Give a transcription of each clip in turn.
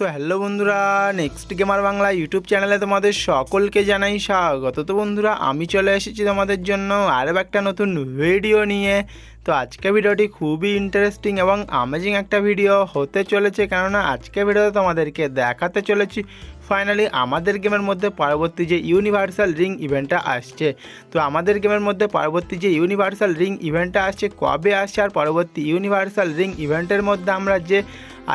So hello বন্ধুরা next gamer Bangla YouTube চ্যানেলে তোমাদের সকলকে জানাই স্বাগত। তো বন্ধুরা, আমি চলে এসেছি তোমাদের জন্য আরও একটা নতুন ভিডিও নিয়ে। তো আজকে ভিডিওটি খুবই ইন্টারেস্টিং এবং আমেজিং একটা ভিডিও হতে চলেছে, কেননা আজকে ভিডিওতে তোমাদেরকে দেখাতে চলেছি। ফাইনালি আমাদের গেমের মধ্যে পরবর্তী যে ইউনিভার্সাল রিং ইভেন্টটা আসছে। তো আমাদের গেমের মধ্যে পরবর্তী যে ইউনিভার্সাল রিং ইভেন্টটা আসছে, কবে আসছে আর পরবর্তী ইউনিভার্সাল রিং ইভেন্টের মধ্যে আমরা যে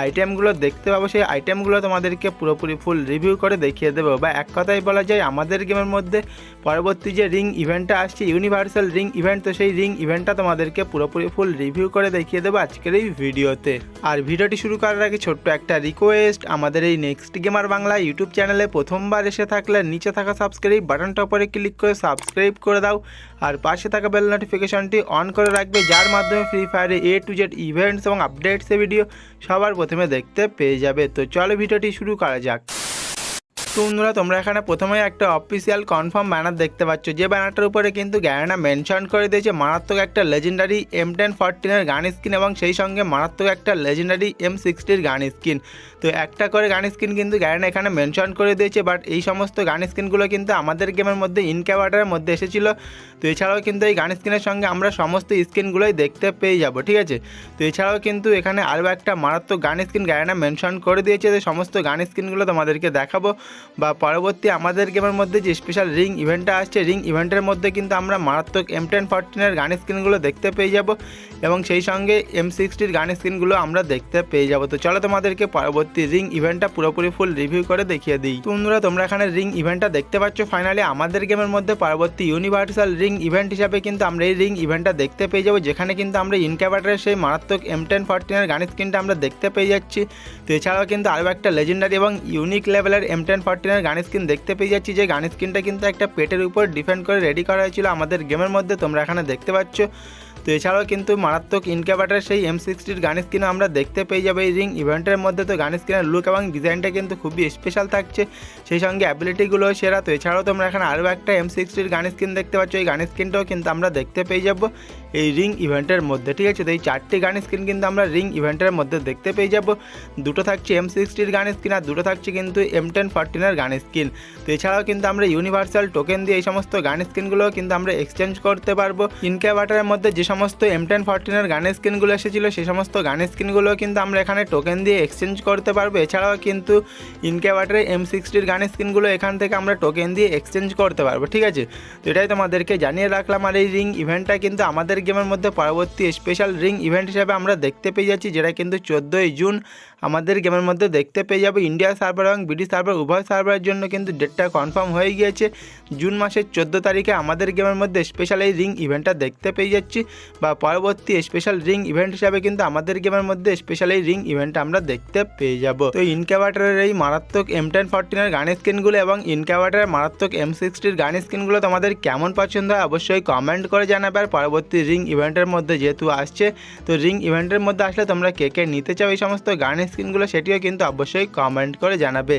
আইটেমগুলো দেখতে পাবো, সেই আইটেমগুলো তোমাদেরকে পুরোপুরি ফুল রিভিউ করে দেখিয়ে দেবো। বা এক কথাই বলা যায়, আমাদের গেমের মধ্যে পরবর্তী যে রিং ইভেন্টটা আসছে ইউনিভার্সাল রিং ইভেন্ট তো সেই রিং ইভেন্টটা তোমাদেরকে পুরোপুরি ফুল রিভিউ করে দেখিয়ে দেবো আজকের এই ভিডিওতে। আর ভিডিওটি শুরু করার আগে ছোট্ট একটা রিকোয়েস্ট আমাদের এই নেক্সট গেমার বাংলা ইউটিউব চ্যানেলে প্রথমবার এসে থাকলে নিচে থাকা সাবস্ক্রাইব বাটনটা উপরে ক্লিক করে সাবস্ক্রাইব করে দাও। আর পাশে থাকা বেল নোটিফিকেশনটি অন করে রাখবে, যার মাধ্যমে ফ্রি ফায়ারে এ টু জেড ইভেন্টস এবং আপডেটসের ভিডিও সবার প্রথমে দেখতে পেয়ে যাবে। তো চলো ভিডিওটি শুরু করা যাক। বন্ধুরা, তোমরা এখানে প্রথমেই একটা অফিসিয়াল কনফার্ম ব্যানার দেখতে পাচ্ছ। যে ব্যানারটার উপরে কিন্তু গ্যারেনা মেনশন করে দিয়েছে, মারাত্মক একটা লেজেন্ডারি এম টেন ফোরটিনের গান স্কিন এবং সেই সঙ্গে মারাত্মক একটা লেজেন্ডারি এম সিক্সটির গান স্কিন তো একটা করে গান স্কিন কিন্তু গ্যারেনা এখানে মেনশন করে দিয়েছে বাট এই সমস্ত গান স্কিনগুলো কিন্তু আমাদের গেমের মধ্যে ইনক্যাভার্টারের মধ্যে এসেছিল। তো এছাড়াও কিন্তু এই গান স্কিনের সঙ্গে আমরা সমস্ত স্কিনগুলোই দেখতে পেয়ে যাব, ঠিক আছে? তো এছাড়াও কিন্তু এখানে আরও একটা মারাত্মক গান স্কিন গ্যারেনা মেনশন করে দিয়েছে যে সমস্ত গান স্কিনগুলো তোমাদেরকে দেখাবো। বা পরবর্তী আমাদের গেমের মধ্যে যে স্পেশাল রিং ইভেন্টটা আসছে রিং ইভেন্টের মধ্যে কিন্তু আমরা মারাত্মক এম টেন ফোরটিনের গান স্ক্রিনগুলো দেখতে পেয়ে যাব এবং সেই সঙ্গে এম সিক্সটির গান স্ক্রিনগুলো আমরা দেখতে পেয়ে যাব। তো চলো তোমাদেরকে পরবর্তী রিং ইভেন্টটা পুরোপুরি ফুল রিভিউ করে দেখিয়ে দিই। বন্ধুরা, তোমরা এখানে রিং ইভেন্টটা দেখতে পাচ্ছ। ফাইনালি আমাদের গেমের মধ্যে পরবর্তী ইউনিভার্সাল রিং ইভেন্ট হিসাবে কিন্তু আমরা এই রিং ইভেন্টটা দেখতে পেয়ে যাব, যেখানে কিন্তু আমরা ইনক্যাভার্টারের সেই মারাত্মক এম টেন ফোরটিনের গান স্ক্রিনটা আমরা দেখতে পেয়ে যাচ্ছি। তো এছাড়াও কিন্তু আরও একটা লেজেন্ডারি এবং ইউনিক লেভেলের এম টেন ফোরটিনের গান স্ক্রিন দেখতে পেয়ে যাচ্ছি। যে গান স্ক্রিনটা কিন্তু একটা পেটের উপর ডিফেন্ড করে রেডি করা হয়েছিল আমাদের গেমের মধ্যে, তোমরা এখানে দেখতে পাচ্ছ। তো এছাড়াও কিন্তু মারাত্মক ইনক্যাভার্টার সেই এম সিক্সটির গান স্ক্রিনও আমরা দেখতে পেয়ে যাব এই রিং ইভেন্টের মধ্যে। তো গান স্ক্রিনের লুক এবং ডিজাইনটা কিন্তু খুবই স্পেশাল থাকছে। সেই সঙ্গে অ্যাবিলিটিগুলোও সেরা। তো এছাড়াও তোমরা এখানে আরও একটা এম সিক্সটির গান স্ক্রিন দেখতে পাচ্ছ। এই গান স্ক্রিনটাও কিন্তু আমরা দেখতে পেয়ে যাব। এই রিং ইভেন্টের মধ্যে, ঠিক আছে? তো এই চারটি গান স্ক্রিন কিন্তু আমরা রিং ইভেন্টের মধ্যে দেখতে পেয়ে যাব। দুটো থাকছে এম সিক্সটির গান স্ক্রিন আর দুটো থাকছে কিন্তু এম টেন ফোরটিনের গান স্ক্রিন। তো এছাড়াও কিন্তু আমরা ইউনিভার্সাল টোকেন দিয়ে এই সমস্ত গান স্ক্রিনগুলো কিন্তু আমরা এক্সচেঞ্জ করতে পারব। ইনক্যাভার্টারের মধ্যে যে সমস্ত এম টেন ফোরটিনের গান স্ক্রিনগুলো এসেছিল সেই সমস্ত গান স্ক্রিনগুলো কিন্তু আমরা এখানে টোকেন দিয়ে এক্সচেঞ্জ করতে পারব। এছাড়াও কিন্তু ইনক্যাভার্টারের এম সিক্সটির গান স্ক্রিনগুলো এখান থেকে আমরা টোকেন দিয়ে এক্সচেঞ্জ করতে পারব, ঠিক আছে? তো এটাই তোমাদেরকে জানিয়ে রাখলাম। আর এই রিং ইভেন্টটা কিন্তু আমাদের গেমের মধ্যে পরবর্তী স্পেশাল রিং ইভেন্ট হিসাবে আমরা দেখতে পেয়ে যাচ্ছি, যেটা কিন্তু চোদ্দোই জুন আমাদের গেমের মধ্যে দেখতে পেয়ে যাবে ইন্ডিয়া সার্ভার এবং ব্রিটিশ সার্ভার, উভয় সার্ভারের জন্য কিন্তু ডেটটা কনফার্ম হয়ে গিয়েছে। জুন মাসের চোদ্দ তারিখে আমাদের গেমের মধ্যে স্পেশাল এই রিং ইভেন্টটা দেখতে পেয়ে যাচ্ছি বা পরবর্তী স্পেশাল রিং ইভেন্ট হিসাবে কিন্তু আমাদের গেমের মধ্যে স্পেশাল এই রিং ইভেন্ট আমরা দেখতে পেয়ে যাব। তো ইনক্যাভার্টারের এই মারাত্মক এম টেন ফোরটিনের গান স্ক্রিনগুলো এবং ইনক্যাভার্টারের মারাত্মক এম সিক্সটির গান স্ক্রিনগুলো তোমাদের কেমন পছন্দ হয় অবশ্যই কমেন্ট করে জানাবে আর পরবর্তী রিং ইভেন্টের মধ্যে যেহেতু আসছে, তো রিং ইভেন্টের মধ্যে আসলে তোমরা কে কে নিতে চাও এই সমস্ত গান স্ক্রিনগুলো, সেটিও কিন্তু অবশ্যই কমেন্ট করে জানাবে।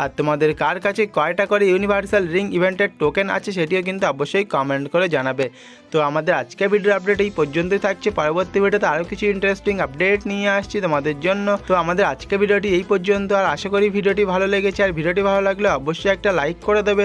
আর তোমাদের কার কাছে কয়টা করে ইউনিভার্সাল রিং ইভেন্টের টোকেন আছে, সেটিও কিন্তু অবশ্যই কমেন্ট করে জানাবে। তো আমাদের আজকে ভিডিওর আপডেট এই পর্যন্তই থাকছে। পরবর্তী ভিডিওতে আরও কিছু ইন্টারেস্টিং আপডেট নিয়ে আসছি তোমাদের জন্য। তো আমাদের আজকে ভিডিওটি এই পর্যন্ত, আর আশা করি ভিডিওটি ভালো লেগেছে। আর ভিডিওটি ভালো লাগলে অবশ্যই একটা লাইক করে দেবে।